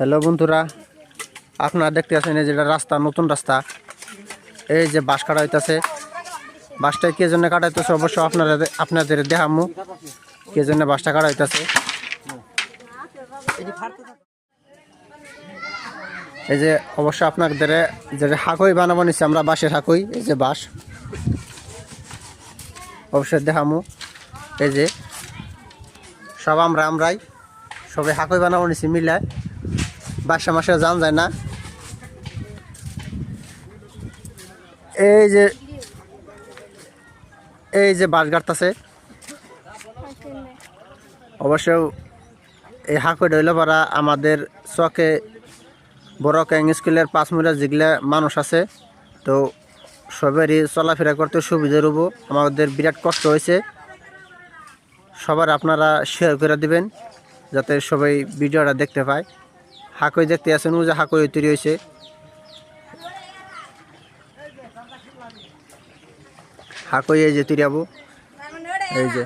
Hello বন্ধুরা, আপনারা দেখতে আছেন এই যেটা রাস্তা, নতুন রাস্তা। এই যে বাঁশ কাটা হইতাছে। বাঁশটা কে জন্য কাটা হইতেছে অবশ্য আপনারা আপনাদের দেখামু। কে জন্য বাঁশটা কাটা হইতাছে। এই যে অবশ্য আপনাদের যে হাকই বানাবো নিচ্ছি আমরা বাঁশের হাকই, এই যে বাঁশ অবশ্যই দেখামু। এই যে সব আমরা আমরাই সবাই হাকই বানাবো নিচ্ছি মিলায়। বাসা মাসে জান যায় না। এই যে এই যে বাস গাড়তাছে। অবশ্য এই হাকই ডইলে পারা আমাদের চকে বড় ক্যাং স্কুলের পাঁচ মিনিট যেগুলা মানুষ আছে। তো সবারই চলাফেরা করতে সুবিধা রব আমাদের বিরাট কষ্ট হয়েছে। সবার আপনারা শেয়ার করে দিবেন, যাতে সবাই ভিডিওটা দেখতে পায়। হাকই দেখতে আছেন ও যে হাকই তৈরি হয়েছে। হাকই এই যে তৈরি এই যে।